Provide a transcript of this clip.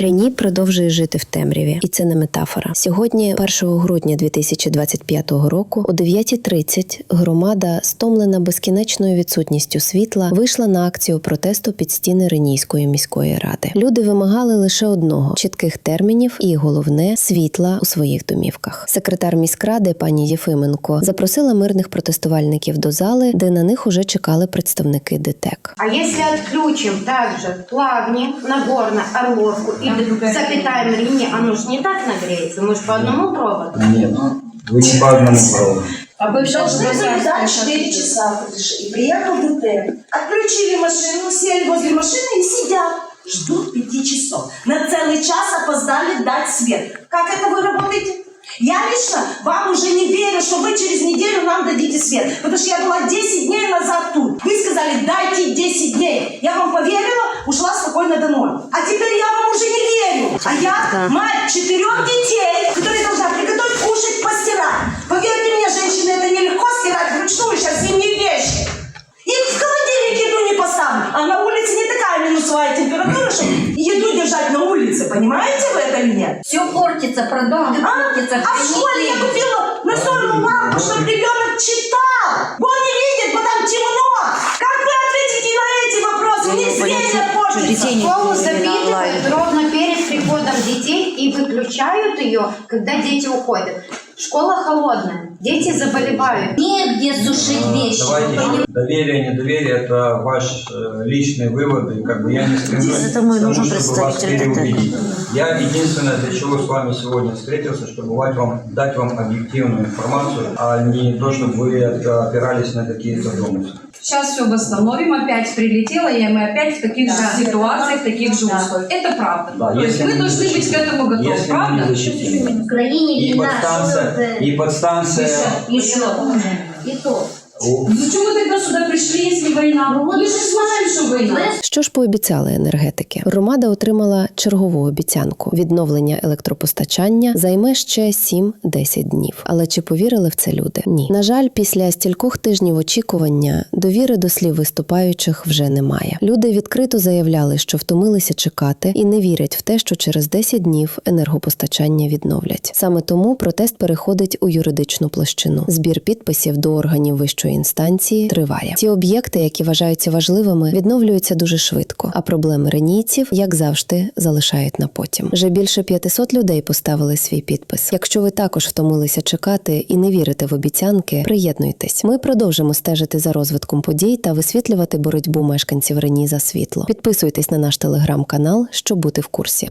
Рені продовжує жити в темряві, і це не метафора. Сьогодні, 1 грудня 2025 року, о 9.30 громада, стомлена безкінечною відсутністю світла, вийшла на акцію протесту під стіни Ренійської міської ради. Люди вимагали лише одного чітких термінів і головне світла у своїх домівках. Секретар міськради пані Єфименко запросила мирних протестувальників до зали, де на них уже чекали представники ДТЕК. А если отключим также плавни, Нагорно, Орловку запитаем Рине, оно же не так нагреется, мы же по одному проводу. Нет, вы не по одному проводу. А бывшая Должны были губернаторская дать 4 часа. И приехал ДТ. Отключили машину, сели возле машины и сидят. Ждут 5 часов. На целый час опоздали дать свет. Как это вы работаете? Я лично вам уже не верю, что вы через неделю нам дадите свет. Потому что я была 10 дней назад тут. Вы сказали, дайте 10 дней. Я вам поверила, ушла спокойно домой. А теперь я вам уже не верю. А я мать четырех детей, которая должна приготовить, кушать, постирать. Поверьте мне, женщины, это нелегко стирать вручную сейчас зимние вещи. И в холодильник еду не поставлю. А на улице не такая минусовая температура, чтобы еду держать на улице. Понимаете вы это или нет? Все портится, продукты А, портятся. а в школе я купила настольную лампу, чтобы ребенок читал. Он не видит, потому там темно. Приходом детей и выключают ее, когда дети уходят. Школа холодная, дети заболевают. Негде сушить Э, вещи. Давайте, доверие, недоверие – это ваши э, личные выводы. Как бы я не стремлюсь Это мы к тому, чтобы вас переубедить. Я единственное, для чего с вами сегодня встретился, чтобы дать вам, дать вам объективную информацию, а не то, чтобы вы опирались на какие-то домыслы. Сейчас все восстановим, опять прилетело, и мы опять в таких же ситуациях, в таких же условиях. Это правда. Да, То есть если вы должны быть к защитим. этому готовы, Если мы правда? Украине И подстанция, и подстанция Еще. И то. у- Зачем вы тогда сюда пришли, если война? Ну, вот мы же знаем, что. Що ж пообіцяли енергетики? Громада отримала чергову обіцянку: відновлення електропостачання займе ще 7-10 днів. Але чи повірили в це люди? Ні. На жаль, після стількох тижнів очікування довіри до слів виступаючих вже немає. Люди відкрито заявляли, що втомилися чекати і не вірять в те, що через 10 днів енергопостачання відновлять. Саме тому протест переходить у юридичну площину. Збір підписів до органів вищої інстанції триває. Ті об'єкти, які вважаються важливими, відновлюються дуже швидко, а проблеми ренійців, як завжди, залишають на потім. Вже більше 500 людей поставили свій підпис. Якщо ви також втомилися чекати і не вірите в обіцянки, приєднуйтесь. Ми продовжимо стежити за розвитком подій та висвітлювати боротьбу мешканців Рені за світло. Підписуйтесь на наш телеграм-канал, щоб бути в курсі.